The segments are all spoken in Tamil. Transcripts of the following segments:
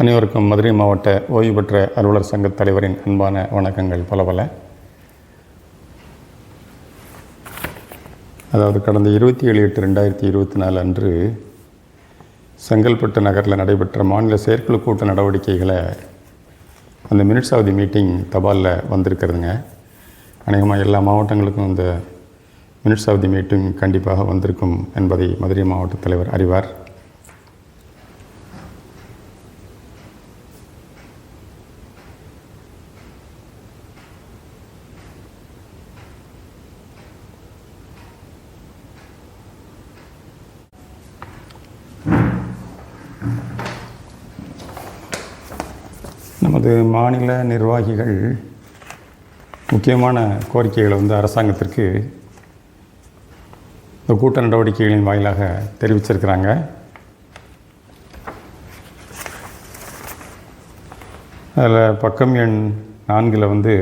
அனைவருக்கும் மதுரை மாவட்ட ஓய்வு பெற்ற அலுவலர் சங்க தலைவரின் அன்பான வணக்கங்கள் பல பல. அதாவது கடந்த இருபத்தி ஏழு எட்டு ரெண்டாயிரத்தி இருபத்தி நாலு அன்று செங்கல்பட்டு நகரில் நடைபெற்ற மாநில செயற்குழு கூட்ட நடவடிக்கைகளை அந்த மினிட்ஸ் ஆஃப் தி மீட்டிங் தபாலில் வந்திருக்கிறதுங்க. அநேகமாக எல்லா மாவட்டங்களுக்கும் இந்த மினிட்ஸ் ஆஃப் தி மீட்டிங் கண்டிப்பாக வந்திருக்கும் என்பதை மதுரை மாவட்ட தலைவர் அறிவார். நமது மாநில நிர்வாகிகள் முக்கியமான கோரிக்கைகளை வந்து அரசாங்கத்திற்கு இந்த கூட்ட நடவடிக்கைகளின் வாயிலாக தெரிவிச்சிருக்கிறாங்க. அதில் பக்கம் எண் நான்கில் வந்து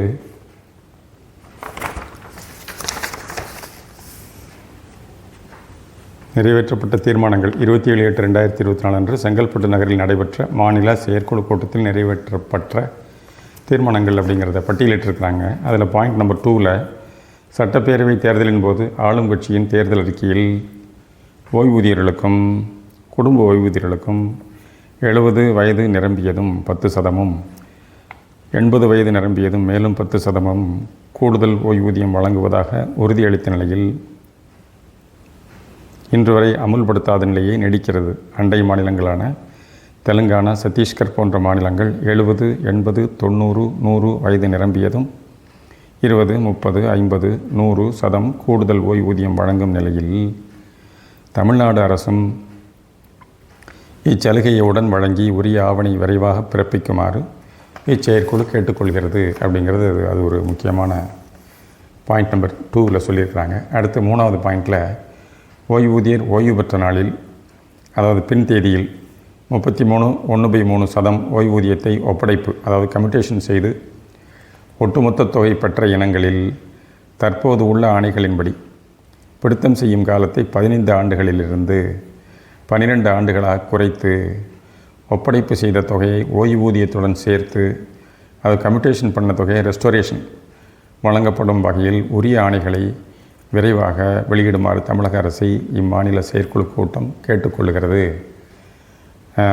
நிறைவேற்றப்பட்ட தீர்மானங்கள் இருபத்தி ஏழு எட்டு ரெண்டாயிரத்தி இருபத்தி நாலு அன்று செங்கல்பட்டு நகரில் நடைபெற்ற மாநில செயற்குழு கூட்டத்தில் நிறைவேற்றப்பட்ட தீர்மானங்கள் அப்படிங்கிறத பட்டியலிட்டிருக்கிறாங்க. அதில் பாயிண்ட் நம்பர் டூவில் சட்டப்பேரவை தேர்தலின் போது ஆளும் கட்சியின் தேர்தல் அறிக்கையில் ஓய்வூதியர்களுக்கும் குடும்ப ஓய்வூதியர்களுக்கும் எழுபது வயது நிரம்பியதும் பத்து சதமும் எண்பது வயது நிரம்பியதும் மேலும் பத்து சதமும் கூடுதல் ஓய்வூதியம் வழங்குவதாக உறுதியளித்த நிலையில் இன்று வரை அமுல்படுத்தாத நிலையை நீடிக்கிறது. அண்டை மாநிலங்களான தெலுங்கானா சத்தீஸ்கர் போன்ற மாநிலங்கள் எழுபது எண்பது தொண்ணூறு நூறு வயது நிரம்பியதும் இருபது முப்பது ஐம்பது நூறு சதம் கூடுதல் ஓய்வூதியம் வழங்கும் நிலையில் தமிழ்நாடு அரசும் இச்சலுகையை உடன் வழங்கி உரிய ஆவணை விரைவாக பிறப்பிக்குமாறு இச்செயற்குழு கேட்டுக்கொள்கிறது அப்படிங்கிறது அது- அது ஒரு முக்கியமான பாயிண்ட் நம்பர் டூவில் சொல்லியிருக்கிறாங்க. அடுத்து மூணாவது பாயிண்டில் ஓய்வூதியர் ஓய்வு பெற்ற நாளில் அதாவது பின் தேதியில் முப்பத்தி மூணு ஒன்று பை மூணு சதம் ஓய்வூதியத்தை ஒப்படைப்பு அதாவது கம்யூட்டேஷன் செய்து ஒட்டுமொத்த தொகை பெற்ற இனங்களில் தற்போது உள்ள ஆணைகளின்படி பிடித்தம் செய்யும் காலத்தை பதினைந்து ஆண்டுகளிலிருந்து பன்னிரெண்டு ஆண்டுகளாக குறைத்து ஒப்படைப்பு செய்த தொகையை ஓய்வூதியத்துடன் சேர்த்து அது கம்யூட்டேஷன் பண்ண தொகையை ரெஸ்டோரேஷன் வழங்கப்படும் வகையில் உரிய ஆணைகளை விரைவாக வெளியிடுமாறு தமிழக அரசை இம்மாநில செயற்குழு கூட்டம் கேட்டுக்கொள்கிறது.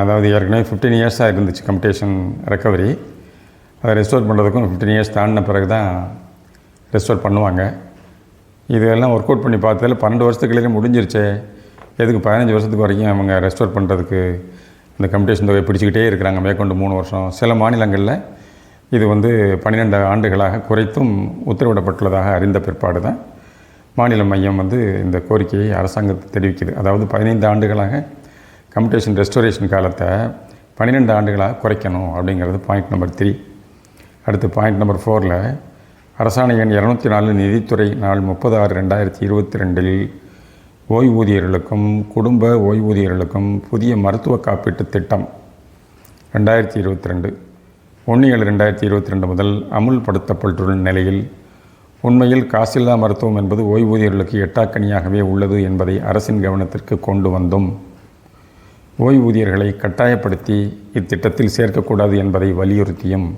அதாவது ஏற்கனவே ஃபிஃப்டீன் இயர்ஸாக இருந்துச்சு கம்யூட்டேஷன் ரெக்கவரி அதை ரெஸ்டோர் பண்ணுறதுக்கும் ஃபிஃப்டீன் இயர்ஸ் தாண்டின பிறகு தான் ரெஸ்டோர் பண்ணுவாங்க. இதெல்லாம் ஒர்க் அவுட் பண்ணி பார்த்ததில் பன்னெண்டு வருஷத்துக்குள்ளே முடிஞ்சிருச்சே. எதுக்கு பதினஞ்சு வருஷத்துக்கு வரைக்கும் அவங்க ரெஸ்டோர் பண்ணுறதுக்கு இந்த கம்யூட்டேஷன் தொகையை பிடிச்சிக்கிட்டே இருக்கிறாங்க மேற்கொண்டு மூணு வருஷம். சில மாநிலங்களில் இது வந்து பன்னிரெண்டு ஆண்டுகளாக குறைத்தும் உத்தரவிடப்பட்டுள்ளதாக அறிந்த பிற்பாடு தான் மாநில மையம் வந்து இந்த கோரிக்கையை அரசாங்கத்தை தெரிவிக்குது. அதாவது பதினைந்து ஆண்டுகளாக கம்யூட்டேஷன் ரெஸ்டோரேஷன் காலத்தை பன்னிரெண்டு ஆண்டுகளாக குறைக்கணும் அப்படிங்கிறது பாயிண்ட் நம்பர் த்ரீ அடுத்து பாயிண்ட் நம்பர் ஃபோரில் அரசாணை எண் இரநூத்தி நாலு நிதித்துறை நாள் முப்பது ஆறு ரெண்டாயிரத்தி இருபத்தி ரெண்டில் ஓய்வூதியர்களுக்கும் குடும்ப ஓய்வூதியர்களுக்கும் புதிய மருத்துவ காப்பீட்டு திட்டம் ரெண்டாயிரத்தி இருபத்தி ரெண்டு. ஒன்று ஏழு ரெண்டாயிரத்தி இருபத்தி ரெண்டு முதல் அமுல்படுத்தப்பட்டுள்ள நிலையில் உண்மையில் காசில்லா மருத்துவம் என்பது ஓய்வூதியர்களுக்கு எட்டாக்கணியாகவே உள்ளது என்பதை அரசின் கவனத்திற்கு கொண்டு வந்தும். ஓய்வூதியர்களை கட்டாயப்படுத்தி இத்திட்டத்தில் சேர்க்கக்கூடாது என்பதை வலியுறுத்தியும்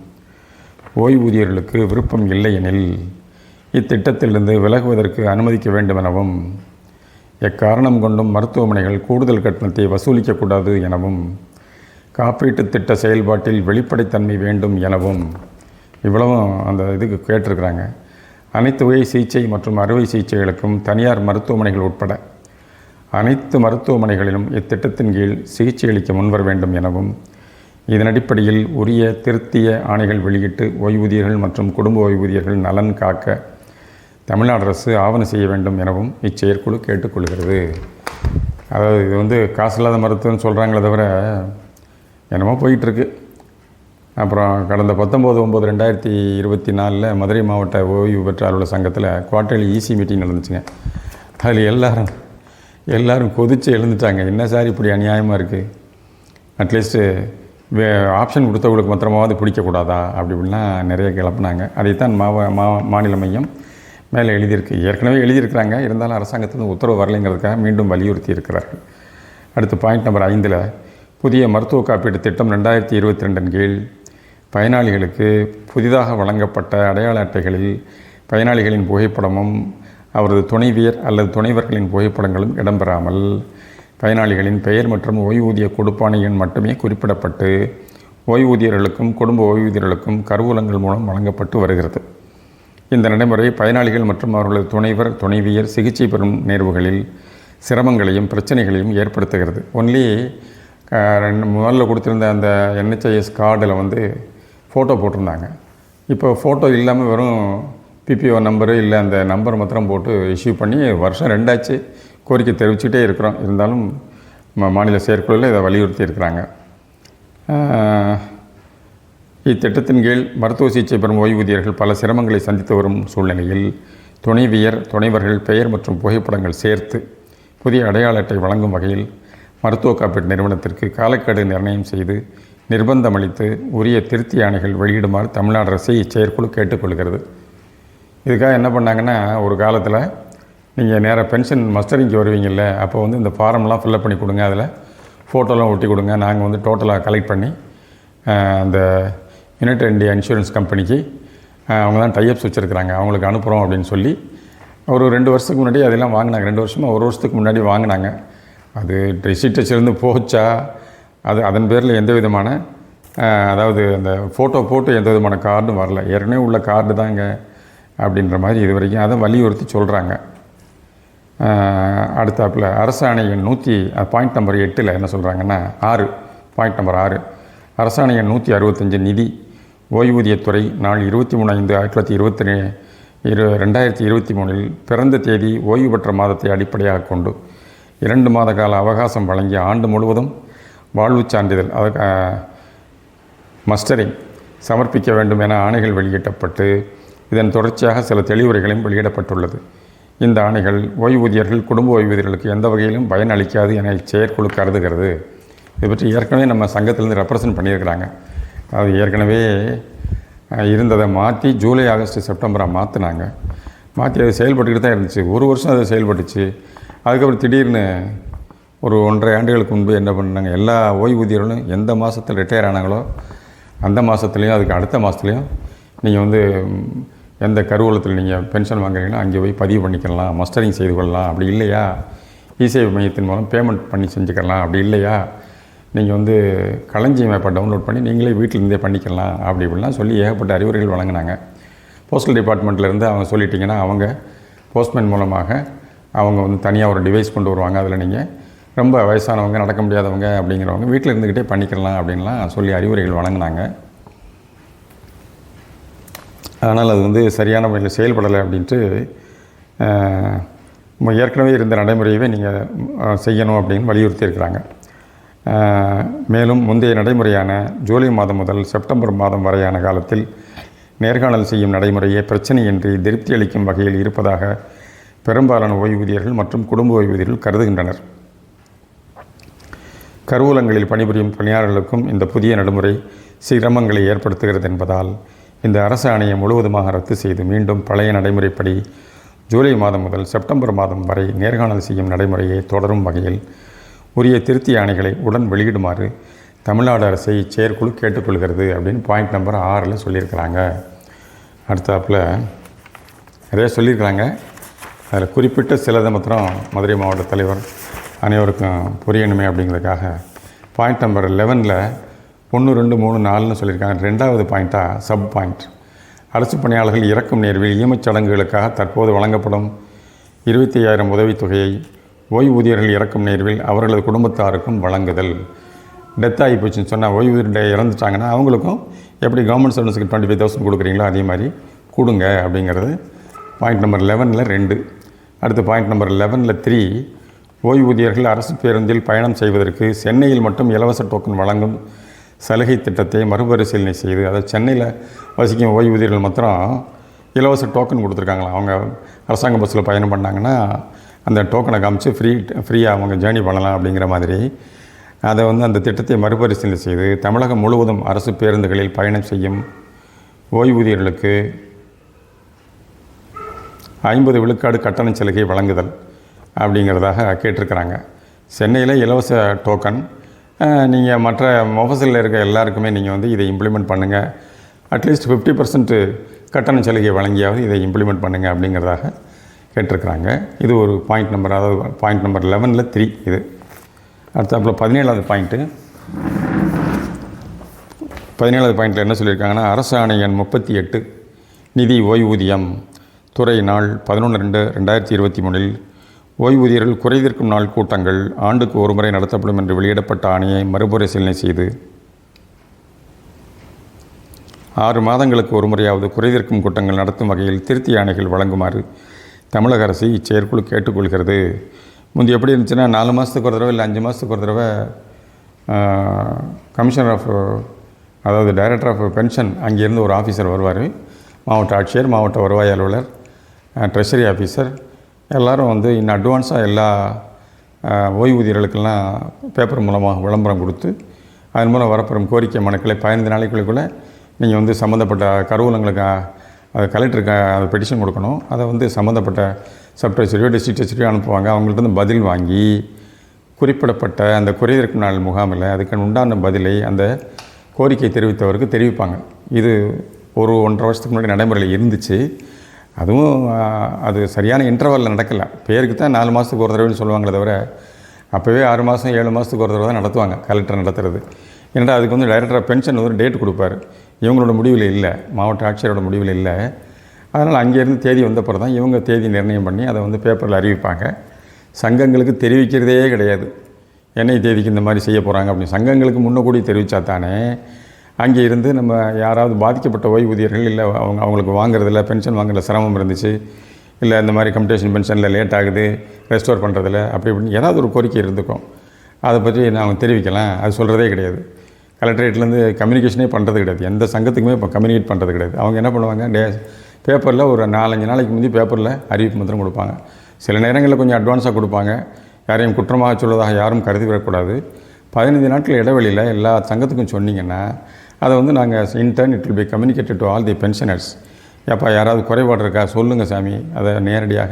ஓய்வூதியர்களுக்கு விருப்பம் இல்லையெனில் இத்திட்டத்திலிருந்து விலகுவதற்கு அனுமதிக்க வேண்டுமெனவும் எக்காரணம் கொண்டும் மருத்துவமனைகள் கூடுதல் கட்டணத்தை வசூலிக்கக்கூடாது எனவும் காப்பீட்டுத் திட்ட செயல்பாட்டில் வெளிப்படைத்தன்மை வேண்டும் எனவும் இவ்வளவும் அந்த இதுக்கு கேட்டிருக்கிறாங்க. அனைத்து வகை சிகிச்சை மற்றும் அறுவை சிகிச்சைகளுக்கும் தனியார் மருத்துவமனைகள் உட்பட அனைத்து மருத்துவமனைகளிலும் இத்திட்டத்தின் கீழ் சிகிச்சை அளிக்க முன்வர வேண்டும் எனவும் இதன் அடிப்படையில் உரிய திருத்திய ஆணைகள் வெளியிட்டு ஓய்வூதியர்கள் மற்றும் குடும்ப ஓய்வூதியர்கள் நலன் காக்க தமிழ்நாடு அரசு ஆவணம் செய்ய வேண்டும் எனவும் இச்செயற்குழு கேட்டுக்கொள்கிறது. அதாவது இது வந்து காசு இல்லாத மருத்துவம்னு சொல்கிறாங்களே தவிர என்னமோ போயிட்டுருக்கு அப்புறம் கடந்த பத்தொம்போது ஒம்பது ரெண்டாயிரத்தி இருபத்தி நாலில் மதுரை மாவட்ட ஓய்வு பெற்ற அலுவலர் சங்கத்தில் குவார்டர்லி ஈசி மீட்டிங் நடந்துச்சுங்க. அதில் எல்லாரும் எல்லோரும் கொதித்து எழுந்துட்டாங்க. என்ன சார் இப்படி அநியாயமாக இருக்குது அட்லீஸ்ட்டு வே ஆப்ஷன் கொடுத்தவங்களுக்கு மாத்திரமாவது பிடிக்கக்கூடாதா அப்படி இப்படிலாம் நிறைய கிளப்புனாங்க. அதைத்தான் மாவ மா மாநில மையம் மேலே எழுதியிருக்கு. ஏற்கனவே எழுதியிருக்கிறாங்க. இருந்தாலும் அரசாங்கத்திலிருந்து உத்தரவு வரலைங்கிறதுக்காக மீண்டும் வலியுறுத்தி இருக்கிறார்கள். அடுத்து பாயிண்ட் நம்பர் ஐந்தில் புதிய மருத்துவ காப்பீட்டு திட்டம் ரெண்டாயிரத்தி இருபத்தி ரெண்டின் கீழ் பயனாளிகளுக்கு புதிதாக வழங்கப்பட்ட அடையாள அட்டைகளில் பயனாளிகளின் புகைப்படமும் அவரது துணைவியர் அல்லது துணைவர்களின் புகைப்படங்களும் இடம்பெறாமல் பயனாளிகளின் பெயர் மற்றும் ஓய்வூதிய கொடுப்பானையின் எண் மட்டுமே குறிப்பிடப்பட்டு ஓய்வூதியர்களுக்கும் குடும்ப ஓய்வூதியர்களுக்கும் கருவூலங்கள் மூலம் வழங்கப்பட்டு வருகிறது. இந்த நடைமுறை பயனாளிகள் மற்றும் அவர்களது துணைவர் துணைவியர் சிகிச்சை பெறும் நேர்வுகளில் சிரமங்களையும் பிரச்சனைகளையும் ஏற்படுத்துகிறது. ஒன்லி முதல்ல கொடுத்துருந்த அந்த என்ஹெச்ஐஎஸ் கார்டில் வந்து ஃபோட்டோ போட்டிருந்தாங்க. இப்போ ஃபோட்டோ இல்லாமல் வெறும் பிபிஓ நம்பரு இல்லை அந்த நம்பர் மாத்திரம் போட்டு இஷ்யூ பண்ணி வருஷம் ரெண்டாச்சு. கோரிக்கை தெரிவிச்சுட்டே இருக்கிறோம். இருந்தாலும் மாநில செயற்குழுவில் இதை வலியுறுத்தி இருக்கிறாங்க. இத்திட்டத்தின் கீழ் மருத்துவ சிகிச்சை பெறும் ஓய்வூதியர்கள் பல சிரமங்களை சந்தித்து வரும் சூழ்நிலையில் துணைவியர் துணைவர்கள் பெயர் மற்றும் புகைப்படங்கள் சேர்த்து புதிய அடையாள அட்டை வழங்கும் வகையில் மருத்துவ காப்பீட்டு நிறுவனத்திற்கு காலக்கெடு நிர்ணயம் செய்து நிர்பந்தம் அளித்து உரிய திருத்தி ஆணைகள் வெளியிடுமாறு தமிழ்நாடு அரசை இச்செயற்குழு கேட்டுக்கொள்கிறது. இதுக்காக என்ன பண்ணாங்கன்னா ஒரு காலத்தில் நீங்கள் நேராக பென்ஷன் மஸ்டரிங்க்கு வருவீங்கள்ல அப்போ வந்து இந்த ஃபார்ம்லாம் ஃபில்அப் பண்ணி கொடுங்க அதில் ஃபோட்டோலாம் ஒட்டி கொடுங்க. நாங்கள் வந்து டோட்டலாக கலெக்ட் பண்ணி அந்த யுனைடெட் இந்தியா இன்சூரன்ஸ் கம்பெனிக்கு அவங்க தான் டைப்ஸ் வச்சுருக்குறாங்க. அவங்களுக்கு அனுப்புகிறோம் அப்படின்னு சொல்லி ஒரு ரெண்டு வருஷத்துக்கு முன்னாடி அதெல்லாம் வாங்கினாங்க. ரெண்டு வருஷமாக ஒரு வருஷத்துக்கு முன்னாடி வாங்கினாங்க. அது ரிசிட்டச்சிருந்து போச்சா? அது அதன் பேரில் எந்த விதமான அதாவது அந்த ஃபோட்டோ போட்டு எந்த விதமான கார்டும் வரல. ஏற்கனவே உள்ள கார்டு தாங்க அப்படின்ற மாதிரி இது வரைக்கும் அதை வலியுறுத்தி சொல்கிறாங்க அடுத்தாப்பில் அரசாணை எண் நூற்றி பாயிண்ட் நம்பர் எட்டில் என்ன சொல்கிறாங்கன்னா ஆறு பாயிண்ட் நம்பர் ஆறு. அரசாணை எண் நூற்றி அறுபத்தஞ்சு நிதி ஓய்வூதியத்துறை நாள் இருபத்தி மூணு ஐந்து ஆயிரத்தி தொள்ளாயிரத்தி இருபத்தி இரு ரெண்டாயிரத்தி இருபத்தி மூணில் பிறந்த தேதி ஓய்வு பெற்ற மாதத்தை அடிப்படையாக கொண்டு இரண்டு மாத கால அவகாசம் வழங்கிய ஆண்டு முழுவதும் வாழ்வுச் சான்றிதழ் அது மஸ்டரிங் சமர்ப்பிக்க வேண்டும் என ஆணைகள் வெளியிடப்பட்டு இதன் தொடர்ச்சியாக சில தெளிவுரைகளும் வெளியிடப்பட்டுள்ளது. இந்த ஆணைகள் ஓய்வூதியர்கள் குடும்ப ஓய்வூதியர்களுக்கு எந்த வகையிலும் பயன் அளிக்காது என இச்செயற்குழு கருதுகிறது. இது பற்றி ஏற்கனவே நம்ம சங்கத்திலேருந்து ரெப்ரசன்ட் பண்ணியிருக்கிறாங்க. அது ஏற்கனவே இருந்ததை மாற்றி ஜூலை ஆகஸ்ட் செப்டம்பராக மாற்றினாங்க மாற்றி அது செயல்பட்டுக்கிட்டு தான் இருந்துச்சு. ஒரு வருஷம் அது செயல்பட்டுச்சு. அதுக்கப்புறம் திடீர்னு ஒரு ஒன்றரை ஆண்டுகளுக்கு முன்பு என்ன பண்ணாங்க? எல்லா ஓய்வூதியர்களும் எந்த மாதத்தில் ரிட்டையர் ஆனாங்களோ அந்த மாதத்துலேயும் அதுக்கு அடுத்த மாதத்துலேயும் நீங்கள் வந்து எந்த கருவூலத்தில் நீங்கள் பென்ஷன் வாங்குறீங்களோ அங்கே போய் பதிவு பண்ணிக்கலாம் மஸ்டரிங் செய்து கொள்ளலாம். அப்படி இல்லையா? இசேவை மையத்தின் மூலம் பேமெண்ட் பண்ணி செஞ்சுக்கலாம். அப்படி இல்லையா? நீங்கள் வந்து களஞ்சியம் மேப்பை டவுன்லோட் பண்ணி நீங்களே வீட்டில் இருந்தே பண்ணிக்கலாம். அப்படி இப்படிலாம் சொல்லி ஏகப்பட்ட அறிவுரைகள் வழங்கினாங்க. போஸ்டல் டிபார்ட்மெண்ட்லேருந்து அவங்க சொல்லிட்டிங்கன்னா அவங்க போஸ்ட்மேன் மூலமாக அவங்க வந்து தனியாக ஒரு டிவைஸ் கொண்டு வருவாங்க. அதில் நீங்கள் ரொம்ப வயசானவங்க நடக்க முடியாதவங்க அப்படிங்கிறவங்க வீட்டில் இருந்துக்கிட்டே பண்ணிக்கலாம் அப்படின்லாம் சொல்லி அறிவுரைகள் வழங்கினாங்க. அதனால் அது வந்து சரியான முறையில் செயல்படலை அப்படின்ட்டு ஏற்கனவே இருந்த நடைமுறையவே நீங்கள் செய்யணும் அப்படின்னு வலியுறுத்தி இருக்கிறாங்க. மேலும் முந்தைய நடைமுறையான ஜூலை மாதம் முதல் செப்டம்பர் மாதம் வரையான காலத்தில் நேர்காணல் செய்யும் நடைமுறையே பிரச்சனையின்றி திருப்தி அளிக்கும் வகையில் இருப்பதாக பெரும்பாலான ஓய்வூதியர்கள் மற்றும் குடும்ப ஓய்வூதியர்கள் கருதுகின்றனர். கருவூலங்களில் பணிபுரியும் பணியாளர்களுக்கும் இந்த புதிய நடைமுறை சிரமங்களை ஏற்படுத்துகிறது என்பதால் இந்த அரசு ஆணையை முழுவதுமாக ரத்து செய்து மீண்டும் பழைய நடைமுறைப்படி ஜூலை மாதம் முதல் செப்டம்பர் மாதம் வரை நேர்காணல் செய்யும் நடைமுறையை தொடரும் வகையில் உரிய திருத்தி ஆணைகளை உடன் வெளியிடுமாறு தமிழ்நாடு அரசை இச்செயற்குழு கேட்டுக்கொள்கிறது அப்படின்னு பாயிண்ட் நம்பர் ஆறில் சொல்லியிருக்கிறாங்க. அடுத்தாப்புல நிறைய சொல்லியிருக்கிறாங்க. அதில் குறிப்பிட்ட சிலதை மாத்திரம் மதுரை மாவட்ட தலைவர் அனைவருக்கும் புரியணுமே அப்படிங்கிறதுக்காக பாயிண்ட் நம்பர் லெவனில் ஒன்று ரெண்டு மூணு நாலுன்னு சொல்லியிருக்காங்க. ரெண்டாவது பாயிண்ட்டாக சப் பாயிண்ட் அரசு பணியாளர்கள் இறக்கும் நேர்வில் ஈமச் சடங்குகளுக்காக தற்போது வழங்கப்படும் இருபத்தி ஐயாயிரம் உதவித்தொகையை ஓய்வூதியர்கள் இறக்கும் நேர்வில் அவர்களது குடும்பத்தாருக்கும் வழங்குதல். டெத் ஆகி போச்சுன்னு சொன்னால் ஓய்வூதியர் இறந்துட்டாங்கன்னா அவங்களுக்கும் எப்படி கவர்மெண்ட் சர்வீஸுக்கு டுவெண்ட்டி ஃபைவ் தௌசண்ட் கொடுக்குறீங்களோ அதே மாதிரி கொடுங்க அப்படிங்கிறது. பாயிண்ட் நம்பர் லெவனில் ரெண்டு. அடுத்து பாயிண்ட் நம்பர் லெவனில் த்ரீ ஓய்வூதியர்கள் அரசு பேருந்தில் பயணம் செய்வதற்கு சென்னையில் மட்டும் இலவச டோக்கன் வழங்கும் சலுகை திட்டத்தை மறுபரிசீலனை செய்து அதை சென்னையில் வசிக்கும் ஓய்வூதியர்கள் மாத்திரம் இலவச டோக்கன் கொடுத்துருக்காங்களா? அவங்க அரசாங்க பஸ்ஸில் பயணம் பண்ணாங்கன்னா அந்த டோக்கனை காமிச்சு ஃப்ரீ ஃப்ரீயாக அவங்க ஜேர்னி பண்ணலாம் அப்படிங்கிற மாதிரி அதை வந்து அந்த திட்டத்தை மறுபரிசீலனை செய்து தமிழகம் முழுவதும் அரசு பேருந்துகளில் பயணம் செய்யும் ஓய்வூதியர்களுக்கு ஐம்பது விழுக்காடு கட்டண சலுகை வழங்குதல். அப்படிங்கிறதாக கேட்டிருக்கிறாங்க. சென்னையில் இலவச டோக்கன் நீங்கள் மற்ற மொஃபசிலில் இருக்க எல்லாருக்குமே நீங்கள் வந்து இதை இம்ப்ளிமெண்ட் பண்ணுங்கள் அட்லீஸ்ட் ஃபிஃப்டி பர்சன்ட் கட்டண சலுகை வழங்கியாவது இதை இம்ப்ளிமெண்ட் பண்ணுங்கள் அப்படிங்கிறதாக கேட்டிருக்கிறாங்க. இது ஒரு பாயிண்ட் நம்பர் அதாவது பாயிண்ட் நம்பர் லெவனில் த்ரீ இது. அடுத்தாப்புல பதினேழாவது பாயிண்ட்டு பதினேழாவது பாயிண்டில் என்ன சொல்லியிருக்காங்கன்னா அரசு ஆணையன் முப்பத்தி எட்டு நிதி ஓய்வூதியம் துறை நாள் பதினொன்று ரெண்டு ரெண்டாயிரத்தி இருபத்தி மூணில் ஓய்வூதியர்கள் குறைதீர்க்கும் நாள் கூட்டங்கள் ஆண்டுக்கு ஒருமுறை நடத்தப்படும் என்று வெளியிடப்பட்ட ஆணையை மறுபரிசீலனை செய்து ஆறு மாதங்களுக்கு ஒருமுறையாவது குறைதீர்க்கும் கூட்டங்கள் நடத்தும் வகையில் திருத்தி ஆணைகள் வழங்குமாறு தமிழக அரசு இச்செயற்குழு கேட்டுக்கொள்கிறது. முந்தி எப்படி இருந்துச்சுன்னா நாலு மாதத்துக்கு ஒரு தடவை இல்லை அஞ்சு மாதத்துக்கு ஒரு தடவை கமிஷனர் ஆஃப் அதாவது டைரக்டர் ஆஃப் பென்ஷன் அங்கேருந்து ஒரு ஆஃபீஸர் வருவார். மாவட்ட ஆட்சியர் மாவட்ட வருவாய் அலுவலர் ட்ரெஷரி ஆஃபீஸர் எல்லாரும் வந்து இன்னும் அட்வான்ஸாக எல்லா ஓய்வூதியர்களுக்கெல்லாம் பேப்பர் மூலமாக விளம்பரம் கொடுத்து அதன் மூலம் வரப்பெறும் கோரிக்கை மனுக்களை பதினைந்து நாளைக்குள்ளே நீங்கள் வந்து சம்மந்தப்பட்ட கருவூலங்களுக்கு அது கலெக்டருக்கு அது பெட்டிஷன் கொடுக்கணும். அதை வந்து சம்மந்தப்பட்ட சப் ட்ரெஷரியோ டிஸ்ட்ரிக்ட் அனுப்புவாங்க. அவங்கள்ட்ட பதில் வாங்கி குறிப்பிடப்பட்ட அந்த குறைதீர்க்கும் நாள் முகாமில் அதுக்கு உண்டான பதிலை அந்த கோரிக்கை தெரிவித்தவருக்கு தெரிவிப்பாங்க. இது ஒரு ஒன்றரை வருஷத்துக்கு முன்னாடி நடைமுறையில் இருந்துச்சு. அதுவும் அது சரியான இன்டர்வலில் நடக்கலை. பேருக்கு தான் நாலு மாதத்துக்கு ஒரு தடவைன்னு சொல்லுவாங்களே தவிர அப்போவே ஆறு மாதம் ஏழு மாதத்துக்கு ஒரு தடவை தான் நடத்துவாங்க கலெக்டர் நடத்துறது. ஏன்னா அதுக்கு வந்து டைரக்டராக பென்ஷன் வந்து டேட் கொடுப்பாரு. இவங்களோட முடிவில் இல்லை மாவட்ட ஆட்சியரோட முடிவில் இல்லை. அதனால் அங்கேருந்து தேதி வந்த பிறகு தான் இவங்க தேதி நிர்ணயம் பண்ணி அதை வந்து பேப்பரில் அறிவிப்பாங்க. சங்கங்களுக்கு தெரிவிக்கிறதே கிடையாது. என்னை தேதிக்கு இந்த மாதிரி செய்ய போகிறாங்க அப்படின்னு. சங்கங்களுக்கு முன்னக்கூடி தெரிவித்தா தானே அங்கே இருந்து நம்ம யாராவது பாதிக்கப்பட்ட ஓய்வூதியர்கள் இல்லை அவங்க அவங்களுக்கு வாங்குறதில்ல பென்ஷன் வாங்குறதுல சிரமம் இருந்துச்சு இல்லை இந்த மாதிரி கம்யூட்டேஷன் பென்ஷனில் லேட் ஆகுது ரெஸ்டோர் பண்ணுறதில்ல அப்படி இப்படின்னு ஏதாவது ஒரு கோரிக்கை இருந்துக்கும். அதை பற்றி நான் தெரிவிக்கலாம் அது சொல்கிறதே கிடையாது. கலெக்டரேட்லேருந்து கம்யூனிகேஷனே பண்ணுறது கிடையாது. எந்த சங்கத்துக்குமே இப்போ கம்யூனிகேட் பண்ணுறது கிடையாது. அவங்க என்ன பண்ணுவாங்க டே பேப்பரில் ஒரு நாலஞ்சு நாளைக்கு முந்தி பேப்பரில் அறிவிப்பு மந்திரம் கொடுப்பாங்க. சில நேரங்களில் கொஞ்சம் அட்வான்ஸாக கொடுப்பாங்க. யாரையும் குற்றமாக சொல்வதாக யாரும் கருதி விடக்கூடாது. பதினைந்து நாட்கள் இடைவெளியில் எல்லா சங்கத்துக்கும் சொன்னீங்கன்னா அதை வந்து நாங்கள் in turn it will be communicated to all the pensioners ஏப்பா யாராவது குறைபாடு இருக்கா? சொல்லுங்கள் சாமி. அதை நேரடியாக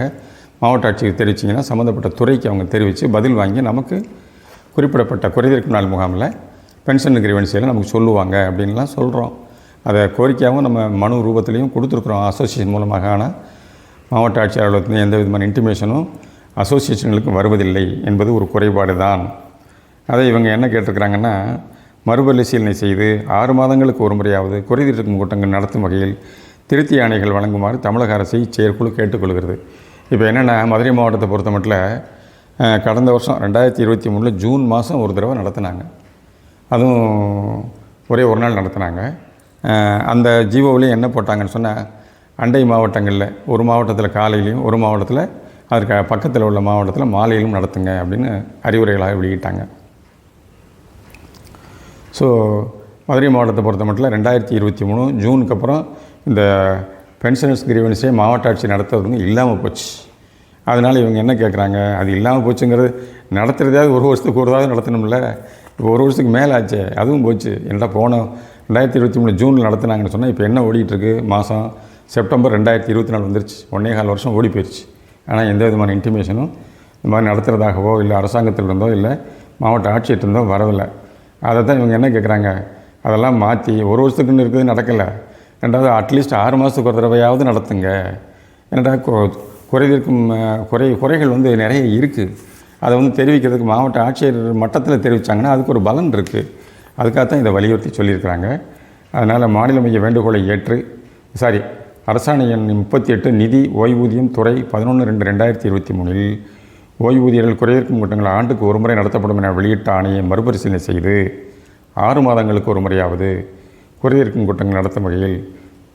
மாவட்ட ஆட்சிக்கு தெரிவிச்சிங்கன்னா சம்மந்தப்பட்ட துறைக்கு அவங்க தெரிவித்து பதில் வாங்கி நமக்கு குறிப்பிடப்பட்ட குறைதீர்க்கும் நாள் முகாமில் பென்ஷன் கிரீவன்சியில் நமக்கு சொல்லுவாங்க அப்படின்லாம் சொல்கிறோம் அதை கோரிக்கையாகவும் நம்ம மனு ரூபத்திலையும் கொடுத்துருக்குறோம். அசோசியேஷன் மூலமாக ஆனால் மாவட்ட ஆட்சியர் அலுவலகத்தில் எந்த விதமான இன்டிமேஷனும் அசோசியேஷன்களுக்கு வருவதில்லை என்பது ஒரு குறைபாடு தான் அதை இவங்க என்ன கேட்டிருக்கிறாங்கன்னா மறுபரிசீலனை செய்து ஆறு மாதங்களுக்கு ஒரு முறையாவது குறைதீர்க்கும் கூட்டங்கள் நடத்தும் வகையில் திருத்தி ஆணைகள் வழங்குமாறு தமிழக அரசை செயற்குழு கேட்டுக்கொள்கிறது. இப்போ என்னென்னா மதுரை மாவட்டத்தை பொறுத்த மட்டும் கடந்த வருஷம் ரெண்டாயிரத்தி இருபத்தி மூணில் ஜூன் மாதம் ஒரு தடவை நடத்தினாங்க. அதுவும் ஒரே ஒரு நாள் நடத்தினாங்க. அந்த ஜீவோவிலையும் என்ன போட்டாங்கன்னு சொன்னால் அண்டை மாவட்டங்களில் ஒரு மாவட்டத்தில் காலையிலையும் ஒரு மாவட்டத்தில் அதற்கு பக்கத்தில் உள்ள மாவட்டத்தில் மாலையிலும் நடத்துங்க அப்படின்னு அறிவுரைகளாக வெளியிட்டாங்க. ஸோ மதுரை மாவட்டத்தை பொறுத்த மட்டும் ரெண்டாயிரத்தி இருபத்தி மூணு ஜூனுக்கு அப்புறம் இந்த பென்ஷனர்ஸ் கிரீவன்ஸே மாவட்ட ஆட்சி நடத்துறது வந்து இல்லாமல் போச்சு. அதனால் இவங்க என்ன கேட்குறாங்க அது இல்லாமல் போச்சுங்கிறது நடத்துகிறதாவது ஒரு வருஷத்துக்கு ஒரு தடவை நடத்தணும்ல. இப்போ ஒரு வருஷத்துக்கு மேலே ஆச்சே அதுவும் போச்சு. என்னடா போன ரெண்டாயிரத்தி இருபத்தி மூணு ஜூனில் நடத்துனாங்கன்னு சொன்னால் இப்போ என்ன ஓடிட்டுருக்கு மாதம் செப்டம்பர் ரெண்டாயிரத்தி இருபத்தி நாலு வந்துருச்சு. ஒன்றே கால் வருஷம் ஓடி போயிடுச்சு ஆனால் எந்த விதமான இன்டிமேஷனும் இந்த மாதிரி நடத்துகிறதாகவோ இல்லை அரசாங்கத்திலிருந்தோ இல்லை மாவட்ட ஆட்சியிட்டிருந்தோ வரவில்லை. அதை தான் இவங்க என்ன கேட்குறாங்க அதெல்லாம் மாற்றி ஒரு வருஷத்துக்குன்னு இருக்குது நடக்கலை. ரெண்டாவது அட்லீஸ்ட் ஆறு மாதத்துக்கு ஒரு தடவையாவது நடத்துங்க. ஏன்னா குறைதீர்க்கும் குறை குறைகள் வந்து நிறைய இருக்குது அதை வந்து தெரிவிக்கிறதுக்கு மாவட்ட ஆட்சியர் மட்டத்தில் தெரிவித்தாங்கன்னா அதுக்கு ஒரு பலன் இருக்குது அதுக்காகத்தான் இதை வலியுறுத்தி சொல்லியிருக்கிறாங்க. அதனால் மாநில மைய வேண்டுகோளை ஏற்று சாரி அரசாணை எண் முப்பத்தி எட்டு நிதி ஓய்வூதியம் துறை பதினொன்று ரெண்டு ரெண்டாயிரத்தி இருபத்தி மூணில் ஓய்வூதியர்கள் குறைதீர்க்கும் கூட்டங்கள் ஆண்டுக்கு ஒரு முறை நடத்தப்படும் என வெளியிட்ட ஆணையை மறுபரிசீலனை செய்து ஆறு மாதங்களுக்கு ஒரு முறையாவது குறைதீர்க்கும் கூட்டங்கள் நடத்தும் வகையில்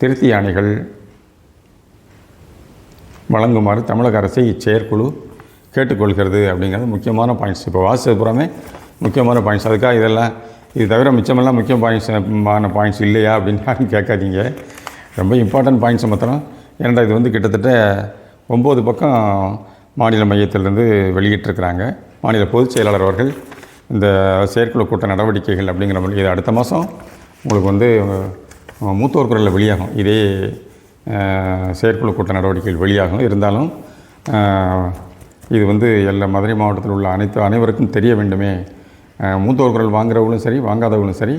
திருத்தி ஆணைகள் வழங்குமாறு தமிழக அரசை இச்செயற்குழு கேட்டுக்கொள்கிறது அப்படிங்கிறது முக்கியமான பாயிண்ட்ஸ் இப்போ வாசிச்சது புறமே முக்கியமான பாயிண்ட்ஸ் அதுக்காக இதெல்லாம் இது தவிர மிச்சமெல்லாம் முக்கிய பாயிண்ட்ஸான பாயிண்ட்ஸ் இல்லையா அப்படின்னு யாரும் கேட்காதீங்க. ரொம்ப இம்பார்ட்டன்ட் பாயிண்ட்ஸ் மாத்திரம். ஏன்னா இது வந்து கிட்டத்தட்ட ஒம்பது பக்கம் மாநில மையத்திலிருந்து வெளியிட்டிருக்கிறாங்க. மாநில பொதுச் செயலாளர் அவர்கள் இந்த செயற்குழு கூட்ட நடவடிக்கைகள் அப்படிங்கிற மாதிரி இது அடுத்த மாதம் உங்களுக்கு வந்து மூத்தோர் குரலில் வெளியாகும். இதே செயற்குழு கூட்ட நடவடிக்கைகள் வெளியாகும். இருந்தாலும் இது வந்து எல்லா மதுரை மாவட்டத்தில் உள்ள அனைத்து அனைவருக்கும் தெரிய வேண்டுமே. மூத்தோர் குரல் வாங்குறவங்களும் சரி வாங்காதவங்களும் சரி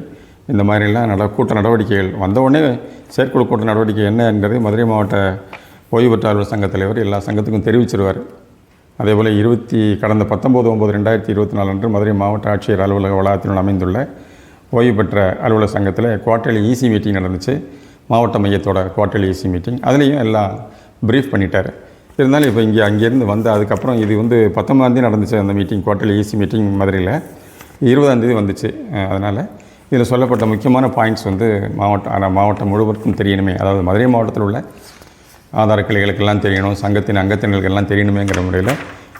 இந்த மாதிரிலாம் நட கூட்ட நடவடிக்கைகள் வந்தவுடனே செயற்குழு கூட்ட நடவடிக்கை என்னங்கிறது மதுரை மாவட்ட ஓய்வு பெற்றாளர் சங்கத் சங்க தலைவர் எல்லா சங்கத்துக்கும் தெரிவிச்சிருவார். அதே போல் இருபத்தி கடந்த பத்தொம்போது ஒம்பது ரெண்டாயிரத்தி இருபத்தி நாலு அன்று மதுரை மாவட்ட ஆட்சியர் அலுவலக வளாகத்தினுள் அமைந்துள்ள ஓய்வு பெற்ற அலுவலக சங்கத்தில் குவார்டர்லி ஈசி மீட்டிங் நடந்துச்சு. மாவட்ட மையத்தோட குவார்டர்லி ஈசி மீட்டிங். அதுலேயும் எல்லாம் ப்ரீஃப் பண்ணிட்டார். இருந்தாலும் இப்போ இங்கே அங்கேருந்து வந்து அதுக்கப்புறம் இது வந்து பத்தொம்பதாந்தேதி நடந்துச்சு அந்த மீட்டிங் குவார்டர்லி ஈசி மீட்டிங் மதுரையில். இருபதாந்தேதி வந்துச்சு அதனால் இதில் சொல்லப்பட்ட முக்கியமான பாயிண்ட்ஸ் வந்து மாவட்ட ஆனால் மாவட்டம் முழுவதுக்கும் தெரியணுமே. அதாவது மதுரை மாவட்டத்தில் உள்ள ஆதார கிளைகளுக்கெல்லாம் தெரியணும் சங்கத்தின் அங்கத்தினர்களுக்கெல்லாம் தெரியணுமேங்கிற முறையில்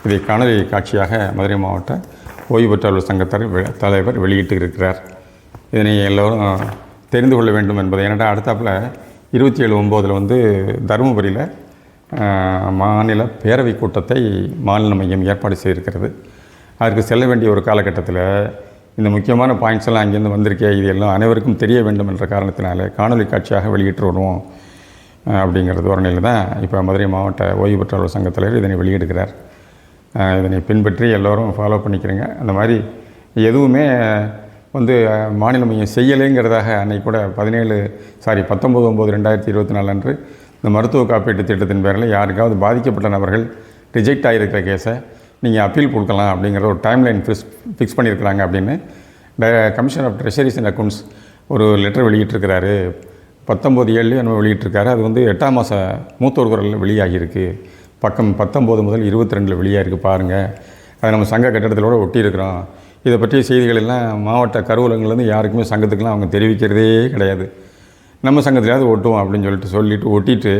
இதை காணொலி காட்சியாக மதுரை மாவட்ட ஓய்வு பெற்ற சங்கத்தர் தலைவர் வெளியிட்டு இருக்கிறார். இதனை எல்லோரும் தெரிந்து கொள்ள வேண்டும் என்பதை ஏன்னா அடுத்தாப்பில் இருபத்தி ஏழு ஒம்போதில் வந்து தருமபுரியில் மாநில பேரவை கூட்டத்தை மாநில மையம் ஏற்பாடு செய்திருக்கிறது. அதற்கு செல்ல வேண்டிய ஒரு காலகட்டத்தில் இந்த முக்கியமான பாயிண்ட்ஸ் எல்லாம் அங்கேருந்து வந்திருக்கே இது எல்லாம் அனைவருக்கும் தெரிய வேண்டும் என்ற காரணத்தினால காணொலி காட்சியாக வெளியிட்டு வருவோம். அப்படிங்கிற தோரணையில் தான் இப்போ மதுரை மாவட்ட ஓய்வு பெற்றோர் அலுவலர் சங்க தலைவர் இதனை வெளியிடுகிறார். இதனை பின்பற்றி எல்லோரும் ஃபாலோ பண்ணிக்கிறேங்க. அந்த மாதிரி எதுவுமே வந்து மாநில மையம் செய்யலைங்கிறதாக அன்னைக்கு கூட பதினேழு சாரி பத்தொம்போது ஒம்பது ரெண்டாயிரத்தி இருபத்தி நாலு அன்று இந்த மருத்துவ காப்பீட்டு திட்டத்தின் பேரில் யாருக்காவது பாதிக்கப்பட்ட நபர்கள் ரிஜெக்ட் ஆகியிருக்கிற கேஸை நீங்கள் அப்பீல் கொடுக்கலாம் அப்படிங்கிற ஒரு டைம்லைன் ஃபிக்ஸ் ஃபிக்ஸ் பண்ணியிருக்கிறாங்க அப்படின்னு commission of treasuries and accounts ஒரு லெட்டர் வெளியிட்டிருக்கிறாரு. பத்தொம்போது ஏழுலேயும் நம்ம வெளியிட்டிருக்காரு. அது வந்து எட்டாம் மாத மூத்தோர் குரலில் வெளியாகியிருக்கு. பக்கம் பத்தொம்போது முதல் இருபத்தி ரெண்டில் வெளியாகிருக்கு பாருங்கள் அதை நம்ம சங்க கட்டடத்திலோட ஒட்டியிருக்கிறோம். இதை பற்றிய செய்திகள் எல்லாம் மாவட்ட கருவூலங்கள்லேருந்து யாருக்குமே சங்கத்துக்கெல்லாம் அவங்க தெரிவிக்கிறதே கிடையாது. நம்ம சங்கத்திலாவது ஒட்டுவோம் அப்படின்னு சொல்லிட்டு சொல்லிட்டு ஒட்டிட்டு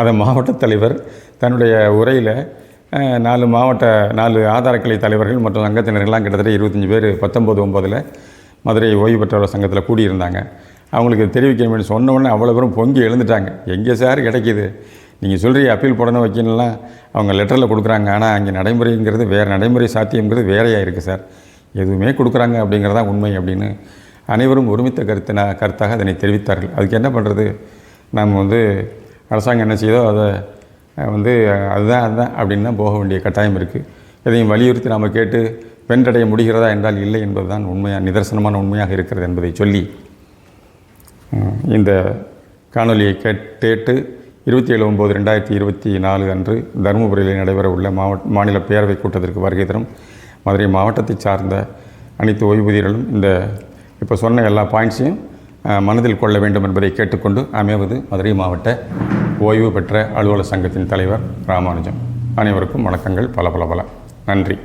அதை மாவட்ட தலைவர் தன்னுடைய உரையில் நாலு மாவட்ட நாலு ஆதாரக்கிளை தலைவர்கள் மற்றும் சங்கத்தினர்கள்லாம் கிட்டத்தட்ட இருபத்தஞ்சி பேர் பத்தொம்போது ஒம்போதில் மதுரை ஓய்வு பெற்றவர் சங்கத்தில் கூடியிருந்தாங்க. அவங்களுக்கு தெரிவிக்கணும்னு சொன்ன உடனே அவ்வளோ பேரும் பொங்கி எழுந்துட்டாங்க. எங்கே சார் கிடைக்கிது? நீங்கள் சொல்கிறீங்க அப்பீல் போடணும் வைக்கணும்லாம் அவங்க லெட்டரில் கொடுக்குறாங்க. ஆனால் அங்கே நடைமுறைங்கிறது வேறு நடைமுறை சாத்தியங்கிறது வேறையாக இருக்குது சார். எதுவுமே கொடுக்குறாங்க அப்படிங்கிறதான் உண்மை அப்படின்னு அனைவரும் ஒருமித்த கருத்தின கருத்தாக அதனை தெரிவித்தார்கள். அதுக்கு என்ன பண்ணுறது நாம் வந்து அரசாங்கம் என்ன செய்தோ அதை வந்து அதுதான் அதுதான் அப்படின்னு தான் போக வேண்டிய கட்டாயம் இருக்குது எதையும் வலியுறுத்தி நாம் கேட்டு வென்றடைய முடிகிறதா என்றால் இல்லை என்பதுதான் உண்மையாக நிதர்சனமான உண்மையாக இருக்கிறது என்பதை சொல்லி இந்த காணொலியை கேட் கேட்டு இருபத்தி ஏழு ஒம்பது ரெண்டாயிரத்தி இருபத்தி நாலு அன்று தருமபுரியில் நடைபெற உள்ள மாவட்ட மாநில பேரவைக் கூட்டத்திற்கு வருகை தரும் மதுரை மாவட்டத்தை சார்ந்த அனைத்து ஓய்வூதியர்களும் இந்த இப்போ சொன்ன எல்லா பாயிண்ட்ஸையும் மனதில் கொள்ள வேண்டும் என்பதை கேட்டுக்கொண்டு அமைவது மதுரை மாவட்ட ஓய்வு பெற்ற அலுவலர் சங்கத்தின் தலைவர் ராமானுஜம். அனைவருக்கும் வணக்கங்கள். பல பல பல. நன்றி.